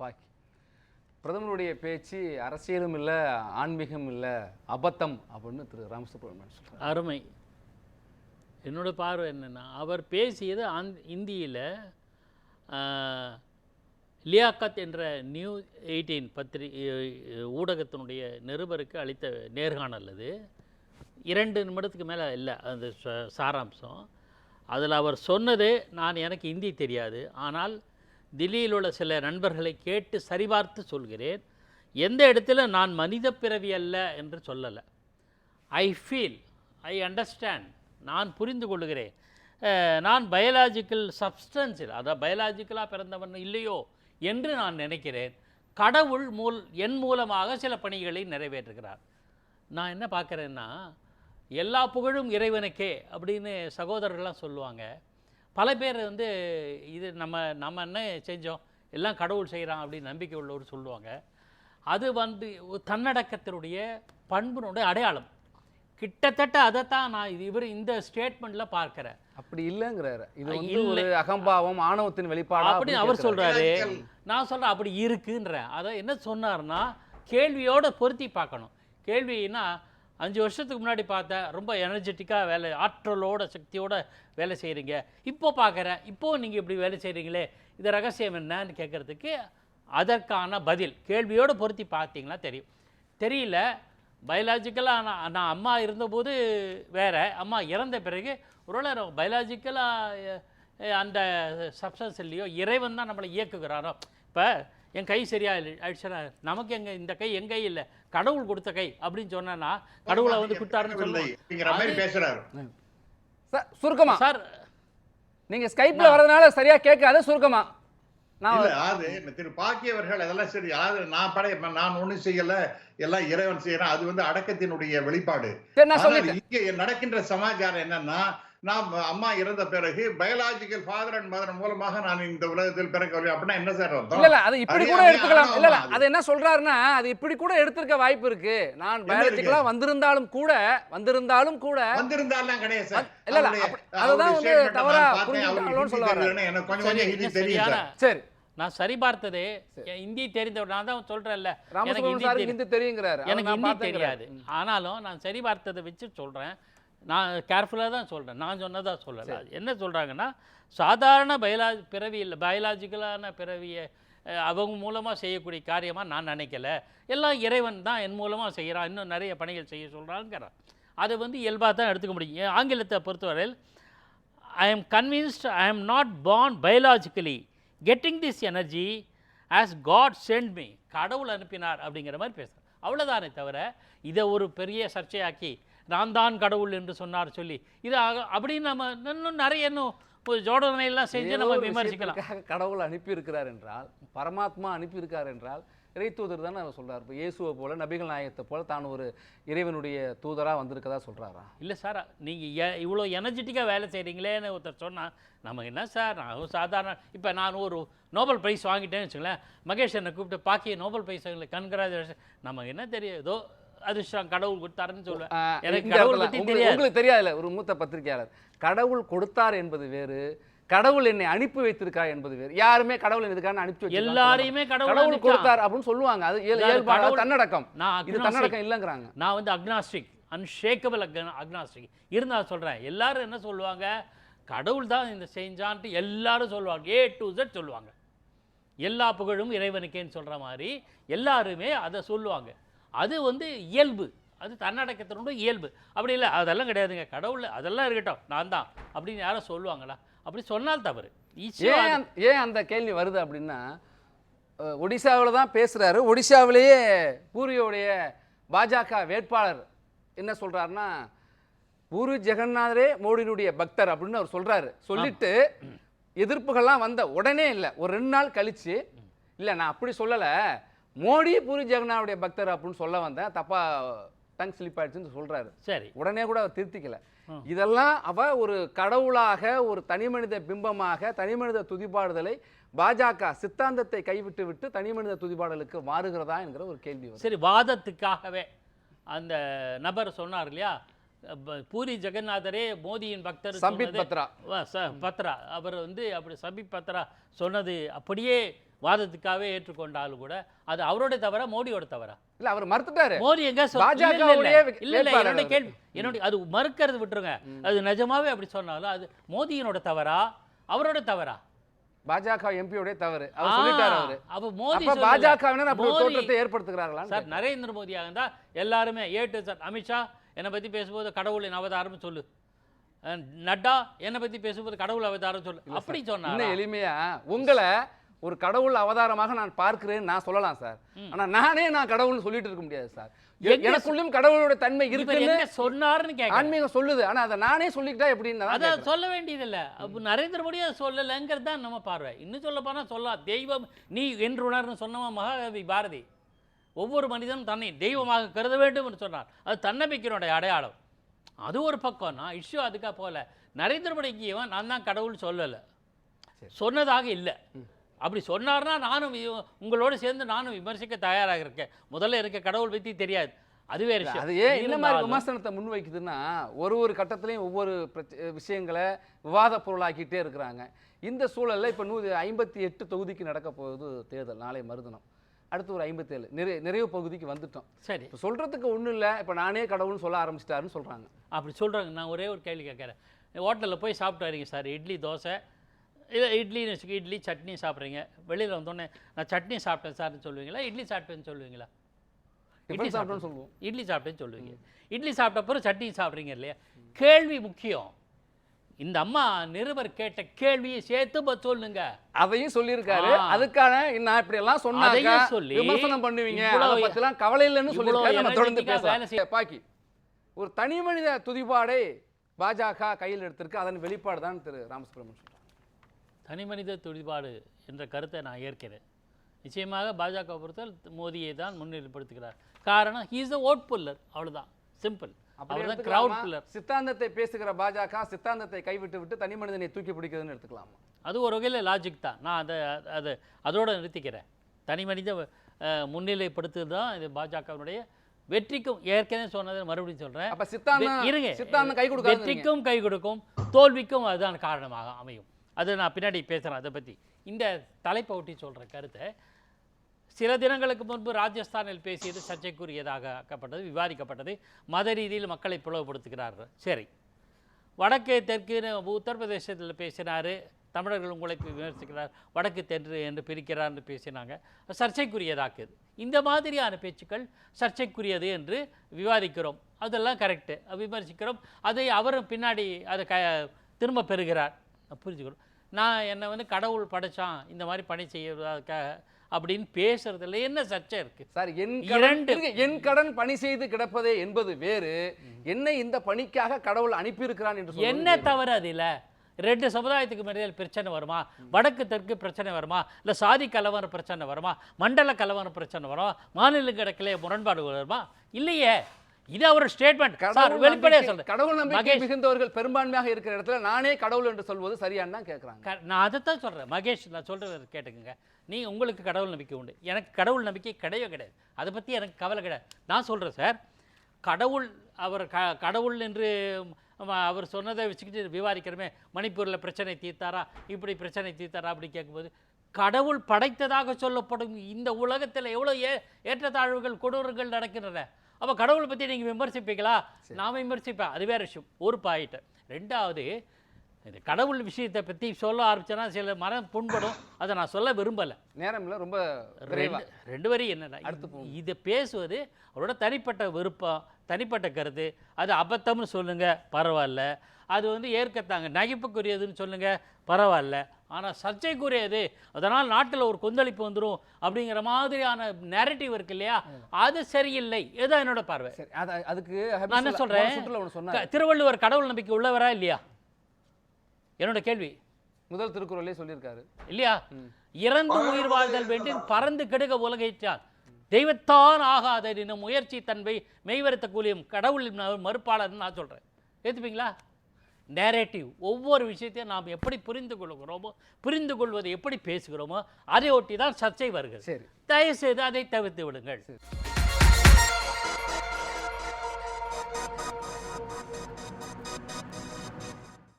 பாக்கி பிரதமருடைய பேச்சு அரசியலும் இல்லை ஆன்மீகம் இல்லை அபத்தம் அப்படின்னு திரு ராமசுப்ரமணியன் சொல்கிறார் அருமை. என்னோட பார்வை என்னென்னா அவர் பேசியது அந் இந்தியில் லியாக்கத் என்ற நியூ எயிட்டீன் பத்திரி ஊடகத்தினுடைய நிருபருக்கு அளித்த நேர்காணல் அது. இரண்டு நிமிடத்துக்கு மேலே இல்லை அந்த ச- சாராம்சம். அதில் அவர் சொன்னது நான் எனக்கு இந்தி தெரியாது. ஆனால் தில்லியில் உள்ள சில நண்பர்களை கேட்டு சரிபார்த்து சொல்கிறேன். எந்த இடத்துல நான் மனித பிறவி அல்ல என்று சொல்லலை. ஐ ஃபீல் ஐ அண்டர்ஸ்டாண்ட் நான் புரிந்து கொள்கிறேன். நான் பயாலாஜிக்கல் சப்ஸ்டன்ஸில் அதாவது பயாலாஜிக்கலாக பிறந்தவன் இல்லையோ என்று நான் நினைக்கிறேன். கடவுள் மூல் என் மூலமாக சில பணிகளை நிறைவேற்றுகிறார். நான் என்ன பார்க்குறேன்னா எல்லா புகழும் இறைவனுக்கே அப்படின்னு சகோதரர்கள்லாம் சொல்லுவாங்க. பல பேர் வந்து இது நம்ம நம்ம என்ன செஞ்சோம்? எல்லாம் கடவுள் செய்கிறான் அப்படின்னு நம்பிக்கை உள்ளவர் சொல்லுவாங்க. அது வந்து தன்னடக்கத்தினுடைய பண்பினுடைய அடையாளம். கிட்டத்தட்ட அதைத்தான் நான் இது இவர் இந்த ஸ்டேட்மெண்ட்டில் பார்க்குறேன். அப்படி இல்லைங்கிறாரு. இது வந்து. ஒரு அகம்பாவம் ஆணவத்தின் வெளிப்பாடா அப்படின்னு அவர் சொல்றாரு. நான் சொல்றேன் அப்படி இருக்குன்றேன் அதை என்ன சொன்னார்னா கேள்வியோட பொருத்தி பார்க்கணும். கேள்வின்னா அஞ்சு வருஷத்துக்கு முன்னாடி பார்த்தேன் ரொம்ப எனர்ஜெட்டிக்காக வேலை ஆற்றலோட சக்தியோட வேலை செய்கிறீங்க இப்போ பார்க்குறேன். இப்போ நீங்கள் இப்படி வேலை செய்கிறீங்களே இது ரகசியம் என்னன்னு கேட்குறதுக்கு அதற்கான பதில் கேள்வியோடு பொருத்தி பார்த்தீங்கன்னா தெரியும். தெரியல. பயாலாஜிக்கலாக நான் நான் அம்மா இருந்தபோது வேற. அம்மா இறந்த பிறகு ஒருவேளை பயாலாஜிக்கலாக அந்த சப்ஸ்டன்ஸ் இல்லையோ இறைவன் தான் நம்மளை இயக்குகிறாரோ இப்போ என் கை சரியாக இல்லை ஆயிடுச்சுன்னா நமக்கு எங்கள் இந்த கை என் கை இல்லை. கடவுள் கொடுத்த கை அப்படின்னு சொன்னா கடவுளை வந்து கொடுத்தாருன்னு மாதிரி பேசுறாரு. சார் சுருக்கமா. சார் நீங்க ஸ்கைப்ல வரதுனால சரியா கேட்காது சுருக்கமா. நான் திரு பாக்கியவர்கள் அதெல்லாம் சரி அதாவது நான் படை நான் ஒண்ணும் செய்யல எல்லாம் இறைவன் செய்யறான் அது வந்து அடக்கத்தினுடைய வெளிப்பாடு. இங்க நடக்கின்ற சமாச்சாரம் என்னன்னா நாம் அம்மா இறந்த பிறகு பயாலாஜிக்கல் ஃபாதர் அண்ட் மதர் மூலமாக நான் இந்த உலகத்தில் பிறக்கவில்லை அப்படின்னா என்ன சார் இல்ல அர்த்தம் இல்ல அது இப்படி கூட எடுத்துக்கலாம் இல்ல இல்ல அது. என்ன சொல்றாருன்னா அது இப்படி கூட எடுத்திருக்க வாய்ப்பு இருக்கு நான் பயாலஜிக்கலா? வந்திருந்தாலும் கூட வந்திருந்தாலும் கூட வந்திருந்தாலும் கிடையாது சார் இல்ல, அதுதான் வந்து தவறா. புரிஞ்சுக்கிட்டாங்களோன்னு அவருக்கு சொல்ல ஹிந்தி வர்றாரு. தெரியலன்னு எனக்கு கொஞ்சம் சரி, கொஞ்சம் ஹிந்தி தெரியும் சார் சரி நான் சரி பார்த்தது இந்தி தெரிந்தவர் நான் தான் சொல்றேன்ல எனக்கு ஹிந்தி. ஹிந்தி தெரியுங்கிறாரு எனக்கு ஹிந்தி. தெரியாது ஆனாலும் நான் சரி பார்த்ததை வச்சு சொல்கிறேன் நான் கேர்ஃபுல்லாக தான் சொல்கிறேன் நான் சொன்னதா சொல்லலை. என்ன சொல்கிறாங்கன்னா சாதாரண பயாலா பிறவி இல்லை பயாலாஜிக்கலான பிறவியை அவங்க மூலமாக செய்யக்கூடிய காரியமாக நான் நினைக்கல. எல்லாம் இறைவன் தான் என் மூலமாக செய்கிறான் இன்னும் நிறைய பணிகள் செய்ய சொல்கிறாங்கிறான் அதை வந்து இயல்பாக தான் எடுத்துக்க முடியும். ஆங்கிலத்தை பொறுத்தவரையில் ஐ am convinced I am not born biologically. Getting this energy as God sent me. கடவுள் அனுப்பினார் அப்படிங்கிற மாதிரி பேசுகிறேன் அவ்வளோதானே தவிர இதை ஒரு பெரிய சர்ச்சையாக்கி நான் தான் கடவுள் என்று சொன்னார் சொல்லி. இது ஆக- அப்படின்னு நம்ம இன்னும் நிறைய இன்னும் ஒரு ஜோடனை எல்லாம் செஞ்சு நம்ம விமர்சிக்கலாம். கடவுள் அனுப்பி இருக்கிறார் என்றால் பரமாத்மா அனுப்பி இருக்கார் என்றால் இறைத்தூதர் தானே அவர் சொல்றாரு. இப்போ இயேசுவை போல நபிகள் நாயகத்தை போல தான் ஒரு இறைவனுடைய தூதரா வந்திருக்கதா சொல்றாரா? இல்லை சார் நீங்கள் இவ்வளோ எனர்ஜெட்டிக்காக வேலை செய்கிறீங்களேன்னு ஒருத்தர் சொன்னால் நமக்கு என்ன சார் நான் சாதாரண இப்போ நான் ஒரு நோபல் ப்ரைஸ் வாங்கிட்டேன்னு வச்சுங்களேன் மகேஷ் என்னை கூப்பிட்டு பாக்கிய நோபல் ப்ரைஸ் கன்கிராஜுலேஷன் நமக்கு என்ன தெரியும் ஏதோ அதிர்ஷ்டம் கடவுள் கொடுத்தாருன்னு சொல்லுவேன். எனக்கு கடவுள் பற்றி தெரியாது. உங்களுக்கு தெரியாதுல்ல ஒரு மூத்த பத்திரிகையாளர். கடவுள் கொடுத்தார் என்பது வேறு கடவுள் என்னை அனுப்பி வைத்திருக்கார் என்பது வேறு. யாருமே கடவுள் இதுக்கான அனுப்பி எல்லாரையுமே. கடவுள். கொடுத்தார் அப்படின்னு சொல்லுவாங்க. அது இயல்பான தன்னடக்கம். நான் இது. தன்னடக்கம் இல்லைங்கிறாங்க. நான் வந்து அக்னாஸ்டிக் அன்ஷேக்கபிள் அக்னாஸ்டிக் இருந்தால் சொல்கிறேன் எல்லாரும் என்ன சொல்லுவாங்க? கடவுள் தான் இந்த செஞ்சான்ட்டு எல்லாரும் சொல்லுவாங்க. ஏ டு Z சொல்லுவாங்க. எல்லா புகழும் இறைவனுக்கேன்னு சொல்கிற மாதிரி எல்லாருமே அதை சொல்லுவாங்க. அது வந்து இயல்பு. அது தன்னடக்கத்தினுடைய இயல்பு. அப்படி இல்லை அதெல்லாம் கிடையாதுங்க. கடவுள் அதெல்லாம் இருக்கட்டும். நான் தான். அப்படின்னு யாரும் சொல்லுவாங்களா? அப்படி சொன்னால் தவறு. ஏன் ஏன் அந்த கேள்வி வருது அப்படின்னா ஒடிசாவில் தான் பேசுறாரு. ஒடிசாவிலேயே பூரியோடைய பாஜக வேட்பாளர் என்ன சொல்றாருன்னா பூரி ஜெகநாதரே மோடியினுடைய பக்தர் அப்படின்னு அவர் சொல்றாரு. சொல்லிட்டு எதிர்ப்புகள்லாம் வந்த உடனே இல்லை. ஒரு ரெண்டு நாள் கழிச்சு இல்லை நான் அப்படி சொல்லலை. மோடி பூரி ஜெகநாதனுடைய பக்தர் அப்படின்னு சொல்ல வந்தேன். தப்பா டங் ஸ்லிப் ஆயிடுச்சுன்னு சொல்றாரு. சரி. உடனே கூட அவர் திருத்திக்கல. இதெல்லாம் அவ ஒரு கடவுளாக ஒரு தனிமனித பிம்பமாக தனிமனித துதிபாடுதலை பாஜக சித்தாந்தத்தை கைவிட்டு விட்டு தனிமனித துதிபாடலுக்கு மாறுகிறதா என்கிற ஒரு கேள்வி சரி வாதத்துக்காகவே அந்த நபர் சொன்னார் இல்லையா? பூரி ஜெகநாதரே மோதியின் பக்தர் சம்பித் பத்ரா. பத்ரா. அவர் வந்து அப்படி சபித் பத்ரா சொன்னது அப்படியே வாதத்துக்காகவே ஏற்றுக்கொண்டாலும் கூட அது அவரோட தவறா மோடியோட தவறா? இல்ல அவர் மறுத்துட்டாரு. மோடி எங்க இல்ல, இல்ல, அவர். கேள்வி என்னுடைய அது மறுக்கிறது விட்டுருங்க. அது நிஜமாவே அப்படி சொன்னாலும் அது மோடியினோட தவறா அவரோட தவறா? பாஜக எம்பியோடைய தவறு. அவர் சொல்லிட்டாரு அவரு. அப்ப மோடி. பாஜகவினர் அப்படி தோற்றத்தை ஏற்படுத்துகிறார்களா சார் நரேந்திர மோடியாக இருந்தா எல்லாருமே ஏ டு சார் அமித்ஷா என்னை பத்தி பேசும்போது கடவுளின் அவதாரம் சொல்லு. நட்டா என்னை பத்தி பேசும்போது கடவுள் அவதாரம் சொல்லு. அப்படி இன்னும் எளிமையா உங்களை ஒரு கடவுள் அவதாரமாக நான் பார்க்கிறேன் நான் சொல்லலாம் சார். ஆனா நானே நான் கடவுள்னு சொல்லிட்டு இருக்க முடியாது சார். எனக்குள்ளும் கடவுளோட தன்மை இருக்குன்னு சொன்னாருன்னு கேட்க ஆன்மீகம் சொல்லுது. ஆனா அதை நானே சொல்லிக்கிட்டா எப்படின்னு அதை. சொல்ல வேண்டியதில்லை. அப்போ நரேந்திர மோடி அதை சொல்லலைங்கிறது தான் நம்ம பார்வை. இன்னும் சொல்ல போனால் சொல்லலாம். தெய்வம் நீ என்று உணர்னு சொன்னவன் மகாகவி பாரதி. ஒவ்வொரு மனிதனும் தன்னை தெய்வமாக கருத வேண்டும் என்று சொன்னார். அது தன்னம்பிக்கையினுடைய அடையாளம். அது ஒரு பக்கம் நான் இஷ்யூ அதுக்காக போகல நரேந்திர மோடிக்கு இவன் நான் தான் கடவுள் சொல்லலை. சொன்னதாக இல்லை. அப்படி சொன்னார்னா நானும் உங்களோட சேர்ந்து நானும் விமர்சிக்க தயாராக இருக்கேன். முதல்ல எனக்கு கடவுள் பற்றி தெரியாது. அது வேறு விஷயம். அது ஏன் இந்த மாதிரி விமர்சனத்தை முன்வைக்குதுன்னா ஒரு ஒரு கட்டத்திலையும் ஒவ்வொரு விஷயங்களை விவாத பொருளாக்கிட்டே இருக்கிறாங்க. இந்த சூழல்ல இப்போ நூறு ஐம்பத்தி எட்டு தொகுதிக்கு நடக்க போகுது தேர்தல் நாளை மறுதினம். அடுத்து ஒரு ஐம்பத்தேழு. நிறை நிறைவு பகுதிக்கு வந்துட்டோம். சரி. இப்போ சொல்றதுக்கு ஒண்ணும் இல்லை. இப்போ நானே கடவுள்னு சொல்ல ஆரம்பிச்சிட்டாருன்னு சொல்றாங்க. அப்படி சொல்கிறாங்க நான் ஒரே ஒரு கேள்வி கேட்குறேன். ஹோட்டலில் போய் சாப்பிட்டு வரீங்க சார். இட்லி தோசை இல்லை இட்லின்னு வச்சுக்க இட்லி சட்னி சாப்பிட்றீங்க. வெளியில் வந்தோடனே நான் சட்னி சாப்பிட்டேன் சார்னு சொல்லுவீங்களா? இட்லி சாப்பிட்டேன்னு சொல்லுவீங்களா? டிஃபன் சாப்பிட்டோன்னு சொல்லுவோம். இட்லி சாப்பிட்டேன்னு சொல்லுவீங்க. இட்லி சாப்பிட்ட அப்புறம் சட்னி சாப்பிட்றீங்க இல்லையா? கேள்வி முக்கியம். இந்த அம்மா நிருபர் கேட்ட கேள்வியை சேர்த்து சொல்லுங்க. அதையும் சொல்லியிருக்காரு. அதுக்கான நான் இப்படி எல்லாம் அதையும் சொல்லி, விமர்சனம் பண்ணுவீங்க. அதை பத்திலாம் கவலை இல்லைன்னு சொல்லியிருக்காரு. நம்ம தொடர்ந்து பேசலாம். பாக்கி ஒரு தனி மனித துதிபாடை பாஜக கையில் எடுத்திருக்கு. அதன் வெளிப்பாடு தான் திரு ராமசுப்ரமணியன் சொல்றாரு. தனி மனித துடிபாடு என்ற கருத்தை நான் ஏற்கிறேன். நிச்சயமாக பாஜக பொறுத்தவரை மோடியை தான் முன்னிலைப்படுத்துகிறார். காரணம் ஹீஸ் அ ஓட் புல்லர் அவ்வளவுதான். சிம்பிள் அவர்? கிரவுட் சித்தாந்தத்தை பேசுகிற பாஜக சித்தாந்தத்தை கைவிட்டு விட்டு தனி மனிதனை தூக்கி பிடிக்குதுன்னு எடுத்துக்கலாமா? அது ஒரு வகையில் லாஜிக் தான். நான் அதை அதை அதோட நிறுத்திக்கிறேன். தனி மனித அஹ், முன்னிலைப்படுத்துவது தான் இது பாஜகவினுடைய வெற்றிக்கும் ஏற்கனவே சொன்னதை மறுபடியும் சொல்கிறேன் அப்ப சித்தாந்தம் இருங்க. சித்தாந்தம் கை கொடுக்காது வெற்றிக்கும் கை கொடுக்கும் தோல்விக்கும் அதுதான் காரணமாக அமையும். அது நான் பின்னாடி பேசுகிறேன் அதை பற்றி இந்த தலைப்பை ஒட்டி சொல்கிற கருத்தை சில தினங்களுக்கு முன்பு ராஜஸ்தானில் பேசியது சர்ச்சைக்குரியதாக ஆக்கப்பட்டது விவாதிக்கப்பட்டது. மத ரீதியில் மக்களை பிளவுபடுத்துகிறார்கள். சரி. வடக்கு தெற்கு உத்தரப்பிரதேசத்தில் பேசினார். தமிழர்கள் உங்களை விமர்சிக்கிறார். வடக்கு தென்று என்று பிரிக்கிறார்னு பேசினாங்க. சர்ச்சைக்குரியதாக்குது இந்த மாதிரியான பேச்சுக்கள் சர்ச்சைக்குரியது என்று விவாதிக்கிறோம். அதெல்லாம் கரெக்டு விமர்சிக்கிறோம். அதை அவரும் பின்னாடி அதை க திரும்ப பெறுகிறார். புரிஞ்சுக்கிறோம் நான் என்னை வந்து கடவுள் படைச்சான். இந்த மாதிரி பணி செய்யறதுக்காக அப்படின்னு பேசுறதுல என்ன சர்ச்சை இருக்கு? சார் என் இரண்டு. என் கடன் பணி செய்து கிடப்பதே என்பது வேறு. என்னை இந்த பணிக்காக கடவுள் அனுப்பியிருக்கிறான் என்று என்ன வேறு. தவறு அதில் ரெண்டு சமுதாயத்துக்கு மத்தியில் பிரச்சனை வருமா? வடக்கு தெற்கு பிரச்சனை வருமா? இல்லை சாதி கலவர பிரச்சனை வருமா? மண்டல கலவர பிரச்சனை வருமா? மாநில கிடக்கிலே முரண்பாடு வருமா? இல்லையே. இது அவர் ஸ்டேட்மெண்ட் சார் வெளிப்படையாக சொல்றேன். கடவுள் நம்பிக்கை மகேஷ். மிகுந்தவர்கள் பெரும்பான்மையாக இருக்கிற இடத்துல நானே கடவுள் என்று சொல்வது சரியான்னு தான் கேட்குறாங்க நான் அதைத்தான் சொல்கிறேன் மகேஷ் நான் சொல்கிறது கேட்டுக்கங்க. நீ உங்களுக்கு கடவுள் நம்பிக்கை உண்டு. எனக்கு கடவுள் நம்பிக்கை கிடையவே கிடையாது. அதை பற்றி எனக்கு கவலை கிடையாது. நான் சொல்கிறேன் சார் கடவுள் அவர் க கடவுள் என்று அவர் சொன்னதை வச்சுக்கிட்டு விவாதிக்கிறோமே. மணிப்பூரில் பிரச்சனை தீர்த்தாரா? இப்படி பிரச்சனை தீர்த்தாரா அப்படி கேட்கும்போது கடவுள் படைத்ததாக சொல்லப்படும் இந்த உலகத்தில் எவ்வளோ ஏ ஏற்றத்தாழ்வுகள் கொடூரங்கள் நடக்கின்றன. அப்போ கடவுளை பற்றி நீங்கள் விமர்சிப்பீங்களா? நான் விமர்சிப்பேன். அது வேற விஷயம். ஒரு பாயிண்ட் ரெண்டாவது இந்த கடவுள் விஷயத்தை பற்றி சொல்ல ஆரம்பிச்சேன்னா சில மனம் புண்படும். அதை நான் சொல்ல விரும்பலை. நேரம் இல்லை ரொம்ப ரெண்டு ரெண்டு வரி என்னன்னா அடுத்து இதை பேசுவது அவரோட தனிப்பட்ட விருப்பம் தனிப்பட்ட கருத்து. அது அபத்தம்னு சொல்லுங்க பரவாயில்ல. அது வந்து ஏற்கத்தாங்க நகைப்புக்குரியதுன்னு சொல்லுங்க பரவாயில்ல. ஆனால் சர்ச்சைக்குரியது அதனால் நாட்டில் ஒரு கொந்தளிப்பு வந்துடும் அப்படிங்கிற மாதிரியான நேரட்டிவ் இருக்கு இல்லையா? அது சரியில்லை. இதுதான் என்னோட பார்வை. அதுக்கு நான் என்ன க- திருவள்ளுவர் கடவுள் நம்பிக்கை உள்ளவரா இல்லையா? என்னோட கேள்வி. முதல் திருக்குறளே சொல்லியிருக்காரு. இல்லையா? இறந்து உயிர் வாழ்தல் வேண்டின் பறந்து கெடுக உலகைச்சான் தெய்வத்தான் ஆகாத முயற்சி தன்மை மெய்வருத்த கூலியும் கடவுளின் மறுப்பாளர்னு நான் சொல்கிறேன் ஏற்றுப்பீங்களா நேரேட்டிவ் ஒவ்வொரு விஷயத்தையும் நாம் எப்படி புரிந்து கொள்கிறோமோ புரிந்து கொள்வதை எப்படி பேசுகிறோமோ அதை ஒட்டி தான் சர்ச்சை வருகிறது. சரி. தயவுசெய்து அதை தவிர்த்து விடுங்கள். சரி.